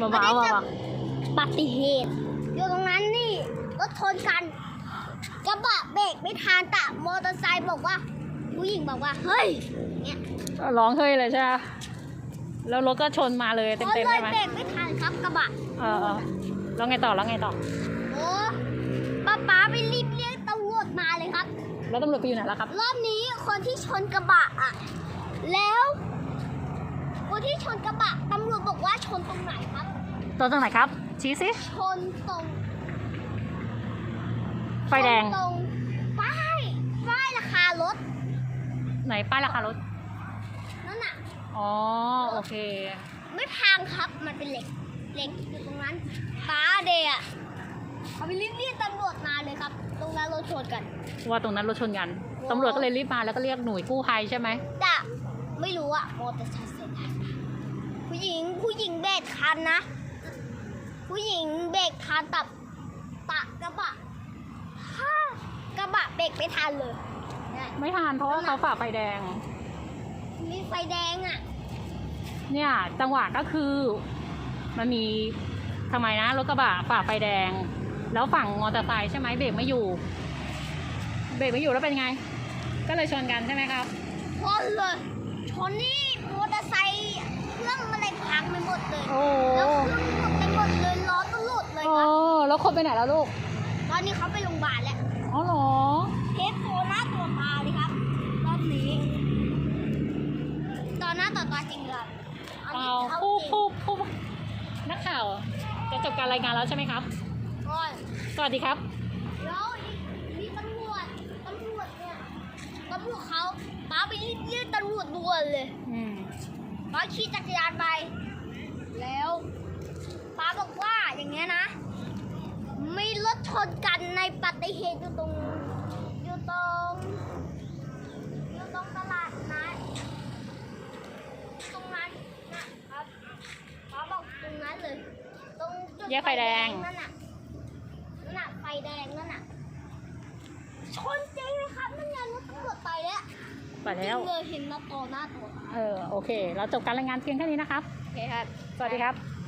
เบาๆไม่ได้เบาจะอุบัติเหตุอยู่ตรงนั้นนี่รถชนกันกระบะเบรกไม่ทันแต่มอเตอร์ไซค์บอกว่า ผู้หญิงบอกว่า เฮ้ยเนี่ยๆร้องเฮ้ยเลยใช่ไหมแล้วรถก็ชนมาเลยรถเต็มๆเลใช่ยไหมเบรกไม่ทันครับกระบะเออเออแล้วไงต่อแล้วไงต่อโอ้ป้าป๊าไปรีบเรียกตำรวจมาเลยครับ แล้วตำรวจไปอยู่ไหนแล้วครับ รอบนี้คนที่ชนกระบะอะแล้วคนที่ชนกระบะตำรวจบอกว่าชนตรงไหนครับ ตัวตรงไหนครับ ชี้สิ ชนตรงไฟแดง ชนตรงป้ายป้ายราคารถไหนป้ายราคารถ นั่นน่ะ อ๋อ โอเค ไม่พังครับ มันเป็นเหล็ก เหล็กอยู่ตรงนั้นป้าเดย์อะเขาไปรีบเรียกตำรวจมาเลยครับ ตรงนั้นรถชนกัน ว่าตรงนั้นรถชนกันโอ้ตำรวจก็เลยรีบมาแล้วก็เรียกหน่วยกู้ภัยใช่ไหมแต่ไม่รู้อะมอเตอร์ไซค์เสียทันผู้หญิงผู้หญิงเบรกทันนะ ผู้หญิงเบรกทันตับตะกระบะถ้ากระบะเบรกไม่ทันเลยเนี่ยไม่ทันเพราะว่าเขาฝ่าไฟแดง มีไฟแดงอะเนี่ยจังหวะก็คือ มันมีทำไมนะรถกระบะฝ่าไฟแดง แล้วฝั่งมอเตอร์ไซค์ใช่ไหมเบรกไม่อยู่ เบรกไม่อยู่แล้วเป็นไง ก็เลยชนกันใช่ไหมครับ ชนเลย ชนนี่มอเตอร์ไซค์ คนไปไหนแล้วลูก ตอนนี้เขาไปโรงพยาบาลแล้วอ๋อเหรอเทปโตหน้าตัวตาเลยครับ รอบนี้ต่อหน้าต่อตาจริงเลยเอาเอาผู้จริงผู้ผู้นักข่าวจะจบการรายงานแล้วใช่ไหมครับก่อนสวัสดีครับแล้วมีตำรวจตำรวจเนี่ยตำรวจเขาป้าไปเรียกตำรวจด่วนเลยอืมป้าขี่จักรยานไป แล้วป้าบอกว่าอย่างเงี้ยนะมีรถ ชนกันในปฏิเหตุอยู่ตรงอยู่ตรงอยู่ตรงตลาดนะตรงนั้นนะครับป้าบอกตรงนั้นเลย ตรงจุดแยกไฟแดง นั่นน่ะนั่นน่ะไฟแดงนั่นน่ะชนจริงเลยครับนั่นไงรถตำรวจไปแล้วไปแล้ว จริงเลยเห็นมาต่อหน้าตัว เออ โอเค เราจบการรายงานเพียงแค่นี้นะครับ โอเคครับ สวัสดีครับ